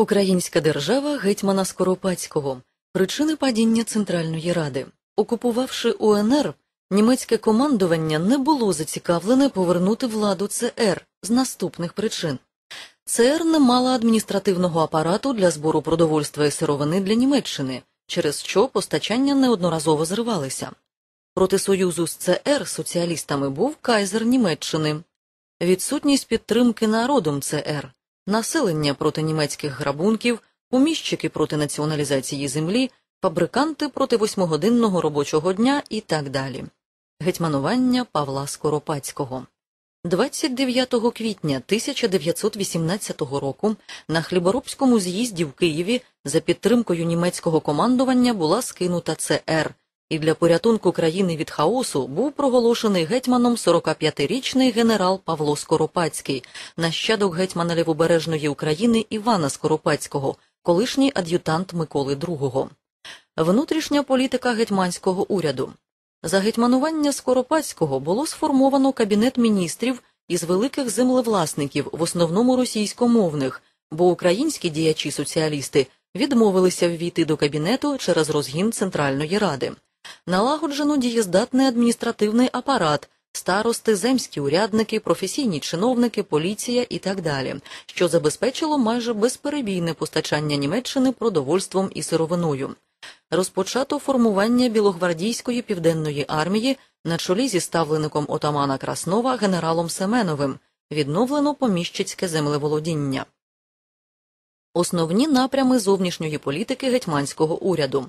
Українська держава гетьмана Скоропадського. Причини падіння Центральної Ради. Окупувавши УНР, німецьке командування не було зацікавлене повернути владу ЦР з наступних причин. ЦР не мала адміністративного апарату для збору продовольства і сировини для Німеччини, через що постачання неодноразово зривалися. Проти союзу з ЦР соціалістами був кайзер Німеччини, відсутність підтримки народом ЦР, населення проти німецьких грабунків, поміщики проти націоналізації землі, фабриканти проти восьмигодинного робочого дня і так далі. Гетьманування Павла Скоропадського. 29 квітня 1918 року на хліборобському з'їзді в Києві за підтримкою німецького командування була скинута ЦР, і для порятунку країни від хаосу був проголошений гетьманом 45-річний генерал Павло Скоропадський, нащадок гетьмана Лівобережної України Івана Скоропадського, колишній ад'ютант Миколи II. Внутрішня політика гетьманського уряду. За гетьманування Скоропадського було сформовано кабінет міністрів із великих землевласників, в основному російськомовних, бо українські діячі-соціалісти відмовилися ввійти до кабінету через розгін Центральної Ради. Налагоджено дієздатний адміністративний апарат, старости, земські урядники, професійні чиновники, поліція і так далі, що забезпечило майже безперебійне постачання Німеччини продовольством і сировиною. Розпочато формування Білогвардійської південної армії на чолі зі ставлеником отамана Краснова генералом Семеновим, відновлено поміщицьке землеволодіння. Основні напрями зовнішньої політики гетьманського уряду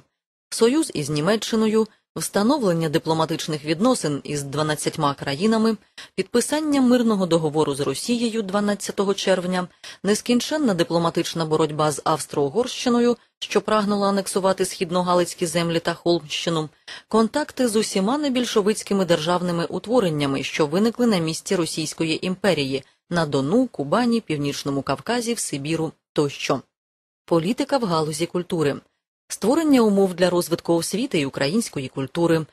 союз із Німеччиною, встановлення дипломатичних відносин із 12 країнами, підписання мирного договору з Росією 12 червня, нескінченна дипломатична боротьба з Австро-Угорщиною, що прагнула анексувати східногалицькі землі та Холмщину, контакти з усіма небільшовицькими державними утвореннями, що виникли на місці Російської імперії на Дону, Кубані, Північному Кавказі, в Сибіру тощо. Політика в галузі культури створення умов для розвитку освіти і української культури,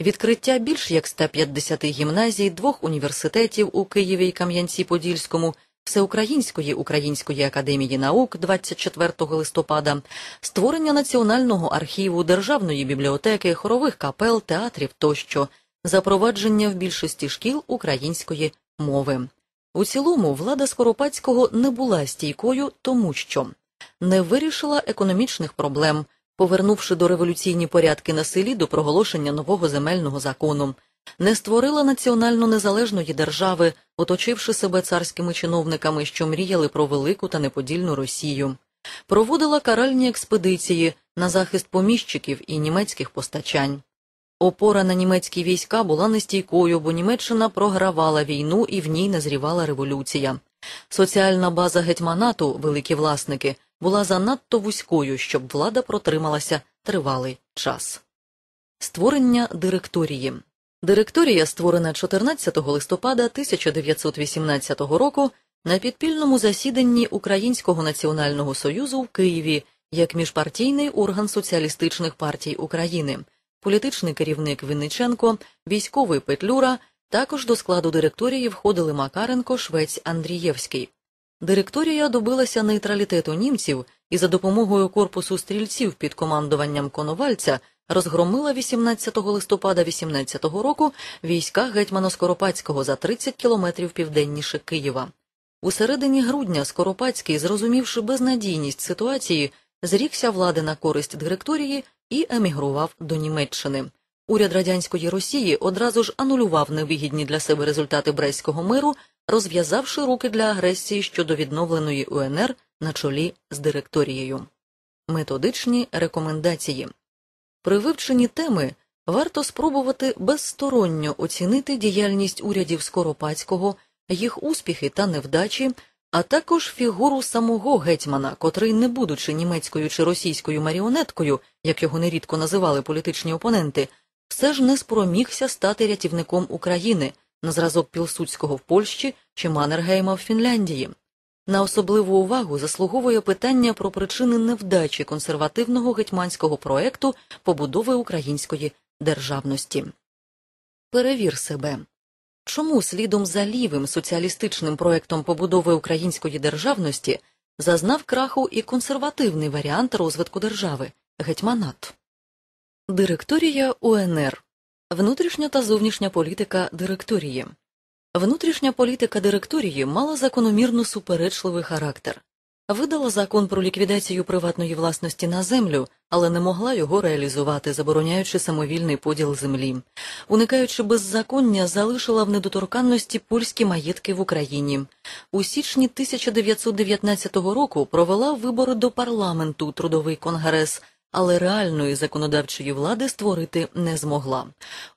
відкриття більш як 150 гімназій, двох університетів у Києві і Кам'янці-Подільському, Всеукраїнської Української академії наук 24 листопада, створення національного архіву, державної бібліотеки, хорових капел, театрів тощо, запровадження в більшості шкіл української мови. У цілому влада Скоропадського не була стійкою, тому що не вирішила економічних проблем, повернувши до революційні порядки на селі до проголошення нового земельного закону, не створила національно незалежної держави, оточивши себе царськими чиновниками, що мріяли про велику та неподільну Росію, проводила каральні експедиції на захист поміщиків і німецьких постачань. Опора на німецькі війська була нестійкою, бо Німеччина програвала війну і в ній назрівала революція. Соціальна база гетьманату, великі власники, була занадто вузькою, щоб влада протрималася тривалий час. Створення директорії Директорія створена 14 листопада 1918 року на підпільному засіданні Українського національного союзу в Києві як міжпартійний орган соціалістичних партій України, політичний керівник Винниченко, військовий Петлюра. Також до складу директорії входили Макаренко, Швець Андрієвський. Директорія добилася нейтралітету німців і за допомогою корпусу стрільців під командуванням Коновальця розгромила 18 листопада 18 року війська гетьмана Скоропадського за 30 кілометрів південніше Києва. У середині грудня Скоропадський, зрозумівши безнадійність ситуації, зрікся влади на користь директорії і емігрував до Німеччини. Уряд радянської Росії одразу ж анулював невигідні для себе результати Брестського миру, розв'язавши руки для агресії щодо відновленої УНР на чолі з директорією. Методичні рекомендації при вивченні теми варто спробувати безсторонньо оцінити діяльність урядів Скоропадського, їх успіхи та невдачі, а також фігуру самого гетьмана, котрий, не будучи німецькою чи російською маріонеткою, як його нерідко називали політичні опоненти, все ж не спромігся стати рятівником України на зразок Пілсудського в Польщі чи Маннергейма в Фінляндії. На особливу увагу заслуговує питання про причини невдачі консервативного гетьманського проекту побудови української державності. Перевір себе. Чому слідом за лівим соціалістичним проектом побудови української державності зазнав краху і консервативний варіант розвитку держави гетьманат. Директорія УНР Внутрішня та зовнішня політика директорії. Внутрішня політика директорії мала закономірно суперечливий характер. Видала закон про ліквідацію приватної власності на землю, але не могла його реалізувати, забороняючи самовільний поділ землі. Уникаючи беззаконня, залишила в недоторканності польські маєтки в Україні. У січні 1919 року провела вибори до парламенту трудовий конгрес, але реальної законодавчої влади створити не змогла.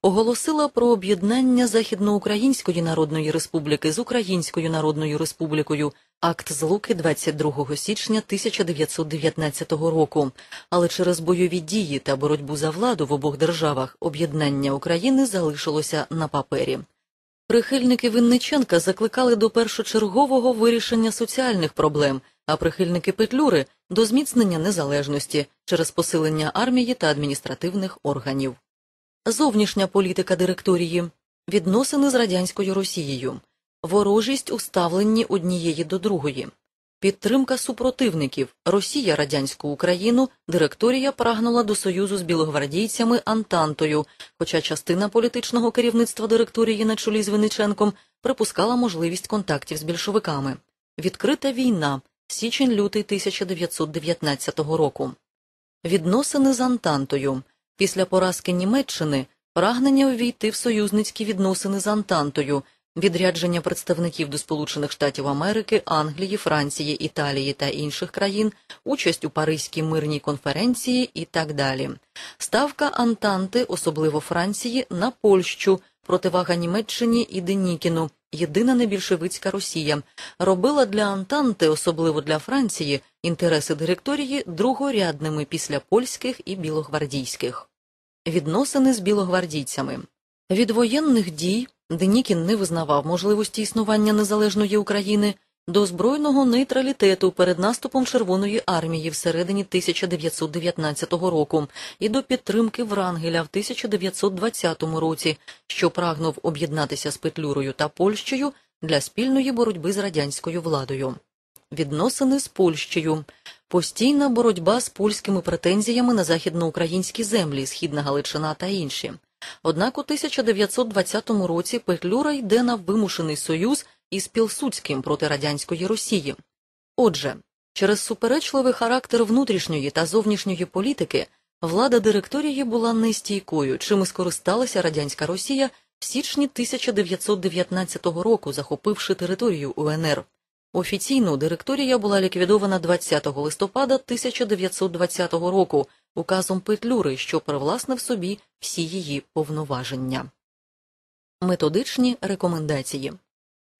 Оголосила про об'єднання Західноукраїнської Народної Республіки з Українською Народною Республікою, акт злуки 22 січня 1919 року. Але через бойові дії та боротьбу за владу в обох державах об'єднання України залишилося на папері. Прихильники Винниченка закликали до першочергового вирішення соціальних проблем, а прихильники Петлюри до зміцнення незалежності через посилення армії та адміністративних органів. Зовнішня політика директорії. Відносини з радянською Росією, ворожість у ставленні однієї до другої, підтримка супротивників. Росія радянську Україну, директорія прагнула до союзу з білогвардійцями Антантою, хоча частина політичного керівництва директорії на чолі з Винниченком припускала можливість контактів з більшовиками. Відкрита війна січень-лютий 1919 року. Відносини з Антантою. Після поразки Німеччини прагнення увійти в союзницькі відносини з Антантою, відрядження представників до Сполучених Штатів Америки, Англії, Франції, Італії та інших країн, участь у Паризькій мирній конференції і так далі. Ставка Антанти, особливо Франції, на Польщу, противага Німеччині і Денікіну, єдина небільшевицька Росія, робила для Антанти, особливо для Франції, інтереси директорії другорядними після польських і білогвардійських. Відносини з білогвардійцями від воєнних дій Денікін не визнавав можливості існування незалежної України до збройного нейтралітету перед наступом Червоної армії всередині 1919 року і до підтримки Врангеля в 1920 році, що прагнув об'єднатися з Петлюрою та Польщею для спільної боротьби з радянською владою. Відносини з Польщею, постійна боротьба з польськими претензіями на західноукраїнські землі, Східна Галичина та інші. Однак у 1920 році Петлюра йде на вимушений союз із Пілсудським проти радянської Росії. Отже, через суперечливий характер внутрішньої та зовнішньої політики влада директорії була нестійкою, чим і скористалася радянська Росія в січні 1919 року, захопивши територію УНР. Офіційно директорія була ліквідована 20 листопада 1920 року указом Петлюри, що привласнив собі всі її повноваження. Методичні рекомендації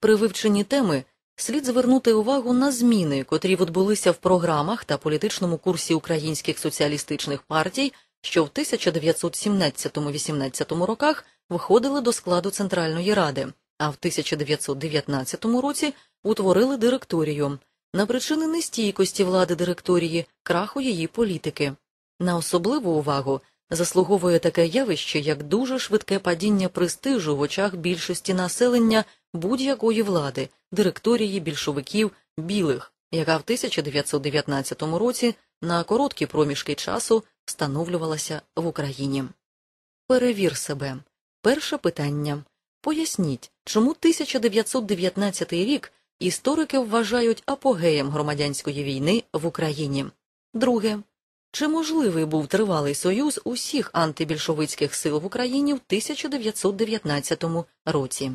при вивченні теми слід звернути увагу на зміни, котрі відбулися в програмах та політичному курсі українських соціалістичних партій, що в 1917-18 роках виходили до складу Центральної Ради, а в 1919 році утворили директорію на причини нестійкості влади директорії, краху її політики. На особливу увагу заслуговує таке явище, як дуже швидке падіння престижу в очах більшості населення будь-якої влади, директорії більшовиків білих, яка в 1919 році на короткі проміжки часу встановлювалася в Україні. Перевір себе. Перше питання. Поясніть, чому 1919 рік історики вважають апогеєм громадянської війни в Україні. Друге. Чи можливий був тривалий союз усіх антибільшовицьких сил в Україні в 1919 році?